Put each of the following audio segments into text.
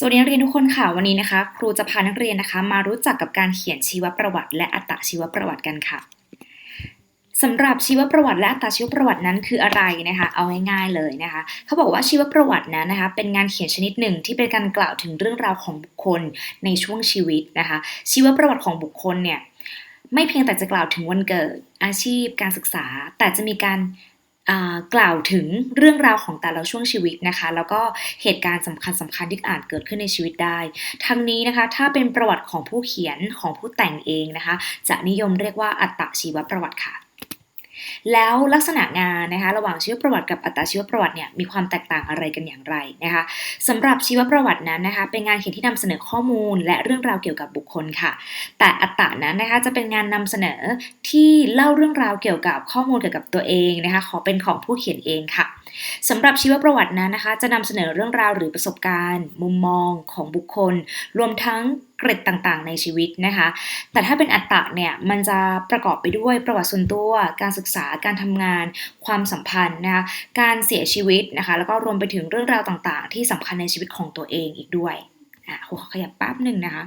สวัสดีนักเรียนทุกคนค่ะวันนี้นะคะ ครูจะพานักเรียนนะคะ มารู้จักกับการเขียนชีวประวัติ และอัตชีวประวัติกันค่ะสำหรับชีวประวัติและอัตชีวประวัตินั้นคืออะไรนะคะ เอาง่ายๆเลยนะคะ เขาบอกว่าชีวประวัตินั้นนะคะ เป็นงานเขียนชนิดหนึ่งที่เป็นการกล่าวถึงเรื่องราวของบุคคลในช่วงชีวิตนะคะ ชีวประวัติของบุคคลเนี่ยไม่เพียงแต่จะกล่าวถึงวันเกิดอาชีพการศึกษา แต่จะมีการ กล่าวถึงเรื่องราวของแต่ละช่วงชีวิตนะคะ แล้วก็เหตุการณ์สำคัญสำคัญที่อาจเกิดขึ้นในชีวิตได้ ทั้งนี้นะคะ ถ้าเป็นประวัติของผู้เขียนของผู้แต่งเองนะคะ จะนิยมเรียกว่าอัตชีวประวัติค่ะ แล้วลักษณะงานนะคะระหว่างชีวประวัติกับอัตชีวประวัติเนี่ยมีความแตกต่างอะไรกันอย่างไรนะคะสำหรับชีวประวัตินั้นนะคะเป็นงานเขียนที่นำเสนอข้อมูล และเรื่องราวเกี่ยวกับบุคคลค่ะ แต่อัตรานั้นนะคะจะเป็นงานนำเสนอที่เล่าเรื่องราวเกี่ยวกับข้อมูลเกี่ยวกับตัวเองนะคะขอเป็นของผู้เขียนเองค่ะ สำหรับชีวประวัตินั้นนะคะ จะนำเสนอเรื่องราวหรือประสบการณ์ มุมมองของบุคคล รวมทั้งเกร็ดต่างๆ ในชีวิตนะคะ แต่ถ้าเป็นอัตตะเนี่ย มันจะประกอบไปด้วยประวัติส่วนตัว การศึกษา การทำงาน ความสัมพันธ์นะคะ การเสียชีวิตนะคะ แล้วก็รวมไปถึงเรื่องราวต่างๆ ที่สำคัญในชีวิตของตัวเองอีกด้วย อะขอขยับแป๊บหนึ่งนะคะ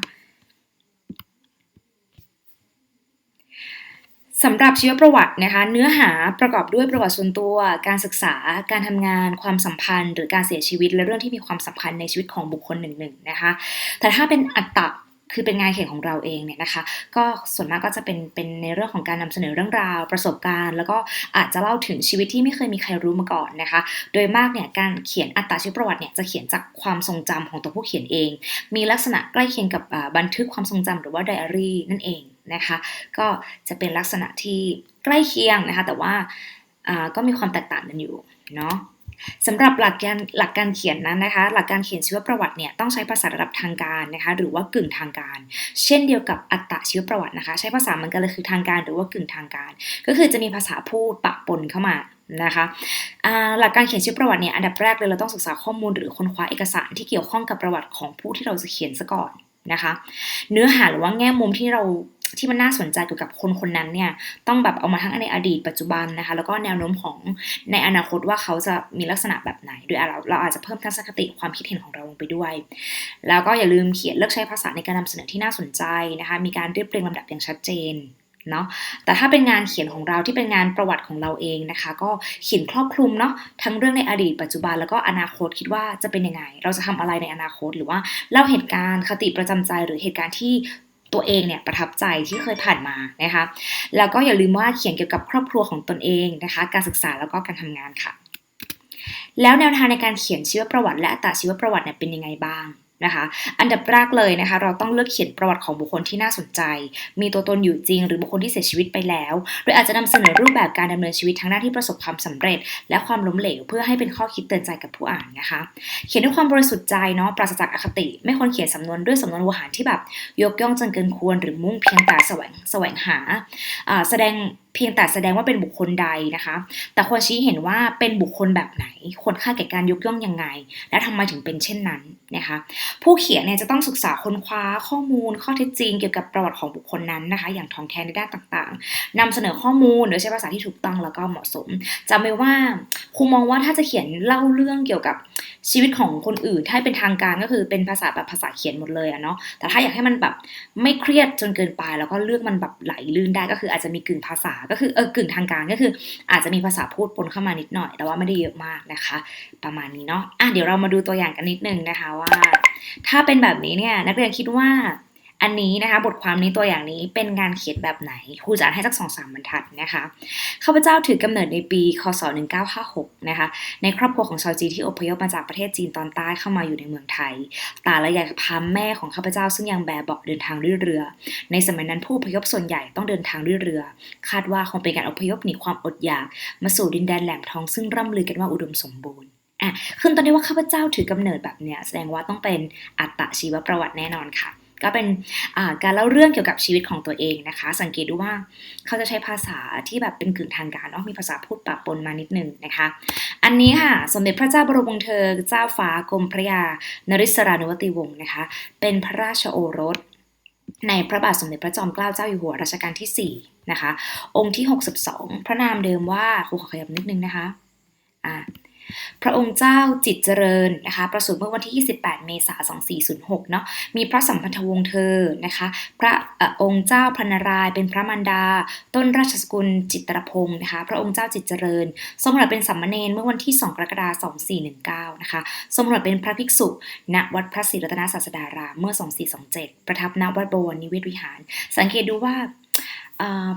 สำหรับชีวประวัตินะคะ เนื้อหาประกอบด้วยประวัติส่วนตัว การศึกษา การทำงาน ความสัมพันธ์ หรือการเสียชีวิต และเรื่องที่มีความสำคัญในชีวิตของบุคคลหนึ่งๆนะคะ แต่ถ้าเป็นอัตตะคือเป็นงานเขียนของเราเองเนี่ยนะคะ ก็ส่วนมากก็จะเป็นเป็นในเรื่องของการนำเสนอเรื่องราว ประสบการณ์ แล้วก็อาจจะเล่าถึงชีวิตที่ไม่เคยมีใครรู้มาก่อนนะคะ โดยมากเนี่ยการเขียนอัตราชีวประวัติเนี่ยจะเขียนจากความทรงจำของตัวผู้เขียนเอง มีลักษณะใกล้เคียงกับบันทึกความทรงจำหรือว่าไดอารี่นั่นเอง นะคะ ก็จะเป็นลักษณะที่ใกล้เคียงนะคะ แต่ว่าก็มีความแตกต่างกันอยู่เนาะสำหรับหลักการหลักการเขียนนั้นนะคะ หลักการเขียนชีวประวัติเนี่ยต้องใช้ภาษาระดับทางการนะคะ หรือว่ากึ่งทางการ เช่นเดียวกับอัตตชีวประวัตินะคะ ใช้ภาษาเหมือนกันเลยคือทางการหรือว่ากึ่งทางการ ก็คือจะมีภาษาพูดปะปนเข้ามานะคะหลักการเขียนชีวประวัติเนี่ยอันดับแรกเลยเราต้องศึกษาข้อมูลหรือค้นคว้าเอกสารที่เกี่ยวข้องกับประวัติของผู้ที่เราจะเขียนซะก่อนนะคะ เนื้อหาหรือว่าแง่มุมที่เรา ที่มันน่าสนใจเกี่ยวกับคนคนนั้นเนี่ยต้องแบบเอามาทั้งในอดีตปัจจุบันนะคะ แล้วก็แนวโน้มของในอนาคตว่าเขาจะมีลักษณะแบบไหนโดยเราเราอาจจะเพิ่มทัศนคติความคิดเห็นของเราลงไปด้วย แล้วก็อย่าลืมเขียนเลือกใช้ภาษาในการนำเสนอที่น่าสนใจนะคะ มีการเรียบเรียงลำดับอย่างชัดเจนเนาะแต่ถ้าเป็นงานเขียนของเราที่เป็นงานประวัติของเราเองนะคะ ก็เขียนครอบคลุมเนาะทั้งเรื่องในอดีตปัจจุบันแล้วก็อนาคตคิดว่าจะเป็นยังไง เราจะทำอะไรในอนาคตหรือว่าเล่าเหตุการณ์คติประจำใจหรือเหตุการณ์ที่ ตัวเองเนี่ยประทับใจที่เคยผ่านมานะคะแล้วก็อย่าลืมว่าเขียนเกี่ยวกับครอบครัวของตนเองนะคะ การศึกษาแล้วก็การทำงานค่ะ แล้วแนวทางในการเขียนชีวประวัติและอัตชีวประวัติเนี่ยเป็นยังไงบ้าง นะคะ อันดับแรกเลยนะคะ เราต้องเลือกเขียนประวัติของบุคคลที่น่าสนใจ มีตัวตนอยู่จริง หรือบุคคลที่เสียชีวิตไปแล้ว โดยอาจจะนำเสนอรูปแบบการดำเนินชีวิตทั้งหน้าที่ประสบความสำเร็จ และความล้มเหลวเพื่อให้เป็นข้อคิดเตือนใจกับผู้อ่านนะคะ เขียนด้วยความบริสุทธิ์ใจเนาะปราศจากอคติ ไม่ควรเขียนสำนวนด้วยสำนวนวหารที่แบบยกย่องจนเกินควร หรือมุ่งเพียงแต่แสวงแสวงหาแสดงเพียงแต่แสดงว่าเป็นบุคคลใดนะคะ แต่ควรชี้เห็นว่าเป็นบุคคลแบบไหน ควรค่าแก่การยกย่องยังไง และทำไมถึงเป็นเช่นนั้นนะคะ ผู้เขียนเนี่ยจะต้องศึกษาค้นคว้าข้อมูล ข้อเท็จจริงเกี่ยวกับประวัติของบุคคลนั้นนะคะ อย่างทองแท้ในด้านต่างๆนำเสนอข้อมูลโดยใช้ภาษาที่ถูกต้องแล้วก็เหมาะสมจำไว้ว่าครูมองว่าถ้าจะเขียนเล่าเรื่องเกี่ยวกับ ชีวิตของคนอื่นถ้าเป็นทางการก็คือเป็นภาษาแบบภาษาเขียนหมดเลยอะเนาะแต่ถ้าอยากให้มันแบบไม่เครียดจนเกินไป แล้วก็เลือกมันแบบไหลลื่นได้ก็คืออาจจะมีกึ่งภาษาก็คือเออกึ่งทางการก็คือ อาจจะมีภาษาพูดปนเข้ามานิดหน่อย แต่ว่าไม่ได้เยอะมากนะคะ ประมาณนี้เนาะอะเดี๋ยวเรามาดูตัวอย่างกันนิดนึงนะคะว่า ถ้าเป็นแบบนี้เนี่ยนักเรียนคิดว่า อันนี้นะคะบทความนี้ตัวอย่างนี้เป็นงานเขียนแบบไหนครูจะให้สักสองสามบรรทัดนะคะข้าพเจ้าถือกำเนิดในปี คศ 1956 นะคะในครอบครัวของชาวจีนที่อพยพมาจากประเทศจีนตอนใต้เข้ามาอยู่ในเมืองไทย ตาและยายพาแม่ของข้าพเจ้าซึ่งยังแบบเบาเดินทางด้วยเรือ ในสมัยนั้นผู้อพยพส่วนใหญ่ต้องเดินทางด้วยเรือ คาดว่าคงเป็นการอพยพหนีความอดอยาก มาสู่ดินแดนแหลมทองซึ่งร่ำลือกันว่าอุดมสมบูรณ์อะขึ้นตอนนี้ว่าข้าพเจ้าถือกำเนิดแบบเนี้ยแสดงว่าต้องเป็นอัตชีวประวัติแน่นอนค่ะ ก็เป็นการเล่าเรื่องเกี่ยวกับชีวิตของตัวเองนะคะ สังเกตดูว่าเขาจะใช้ภาษาที่แบบเป็นกึ่งทางการเนาะมีภาษาพูดปะปนมานิดนึงนะคะ อันนี้ค่ะสมเด็จพระเจ้าบรมวงศ์เธอเจ้าฟ้ากรมพระยานริศรานุวติวงศ์นะคะ เป็นพระราชโอรสในพระบาทสมเด็จพระจอมเกล้าเจ้าอยู่หัวรัชกาลที่ 4 นะคะ องค์ที่ 62 พระนามเดิมว่าครูขอขยับนิดนึงนะคะ อ่า พระองค์เจ้าจิตเจริญนะคะประสูติเมื่อวันที่ 28 เมษายน 2406 เนาะมีพระสัมพันธวงศ์เธอนะคะพระอองค์เจ้าพระนารายเป็นพระมารดา ต้นราชสกุลจิตรพงศ์นะคะพระองค์เจ้าจิตเจริญ ทรงบเป็นสัมมเนรเมื่อวันที่ 2 กรกฎาคม 2419 นะคะทรงบเป็นพระภิกษุณวัดพระศรีรัตนศาสดารามเมื่อ 2427 ประทับณวัดบวรนิเวศวิหาร สังเกตดูว่า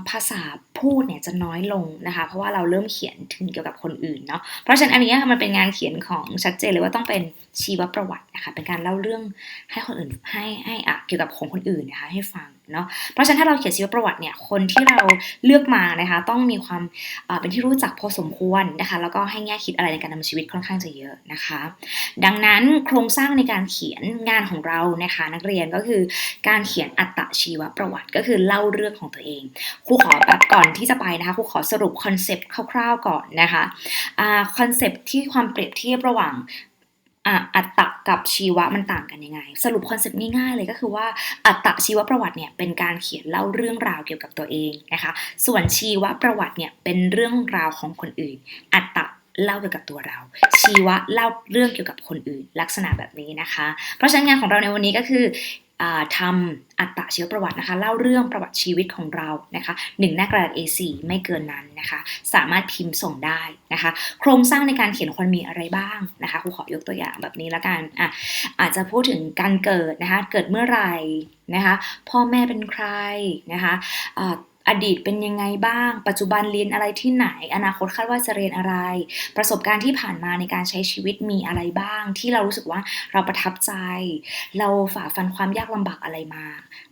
ภาษาพูดเนี่ยจะน้อยลงนะคะ เพราะว่าเราเริ่มเขียนถึงเกี่ยวกับคนอื่นเนาะเพราะฉะนั้นอันนี้มันเป็นงานเขียนของชัดเจนเลยว่าต้องเป็นชีวประวัตินะคะเป็นการเล่าเรื่องให้คนอื่นให้ให้อะเกี่ยวกับของคนอื่นนะคะให้ฟัง เนาะเพราะฉะนั้นถ้าเราเขียนชีวประวัติเนี่ยคนที่เราเลือกมานะคะต้องมีความเป็นที่รู้จักพอสมควรนะคะแล้วก็ให้แง่คิดอะไรในการดำเนินชีวิตค่อนข้างจะเยอะนะคะ ดังนั้นโครงสร้างในการเขียนงานของเรานะคะนักเรียนก็คือการเขียนอัตชีวประวัติก็คือเล่าเรื่องของตัวเองครูขอแบบก่อนที่จะไปนะคะครูขอสรุปคอนเซปต์คร่าวๆก่อนนะคะคอนเซปต์ที่ความเปรียบเทียบระหว่าง อัตตะกับชีวะมันต่างกันยังไง สรุปคอนเซปต์ง่ายๆเลยก็คือว่าอัตตะชีวประวัติเนี่ยเป็นการเขียนเล่าเรื่องราวเกี่ยวกับตัวเองนะคะ ส่วนชีวประวัติเนี่ยเป็นเรื่องราวของคนอื่น อัตตะเล่าเกี่ยวกับตัวเรา ชีวะเล่าเรื่องเกี่ยวกับคนอื่น ลักษณะแบบนี้นะคะ เพราะฉะนั้นงานของเราในวันนี้ก็คือ ทำอัตชีวประวัตินะคะ เล่าเรื่องประวัติชีวิตของเรานะคะหนึ่งหน้ากระดาษ A4 ไม่เกินนั้นนะคะ สามารถพิมพ์ส่งได้นะคะ โครงสร้างในการเขียนคนมีอะไรบ้างนะคะครูขอยกตัวอย่างแบบนี้ละกันอะอาจจะพูดถึงการเกิดนะคะ เกิดเมื่อไหร่นะคะ พ่อแม่เป็นใครนะคะ อดีตเป็นยังไงบ้าง ปัจจุบันเรียนอะไรที่ไหน อนาคตคาดว่าจะเรียนอะไร ประสบการณ์ที่ผ่านมาในการใช้ชีวิตมีอะไรบ้าง ที่เรารู้สึกว่าเราประทับใจ เราฝ่าฟันความยากลำบากอะไรมา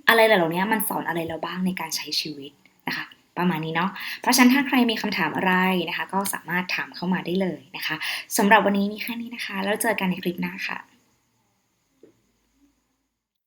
อะไรเหล่านี้มันสอนอะไรเราบ้างในการใช้ชีวิตนะคะประมาณนี้เนาะ เพราะฉะนั้นถ้าใครมีคำถามอะไรนะคะ ก็สามารถถามเข้ามาได้เลยนะคะสำหรับวันนี้มีแค่นี้นะคะ แล้วเจอกันในคลิปหน้าค่ะ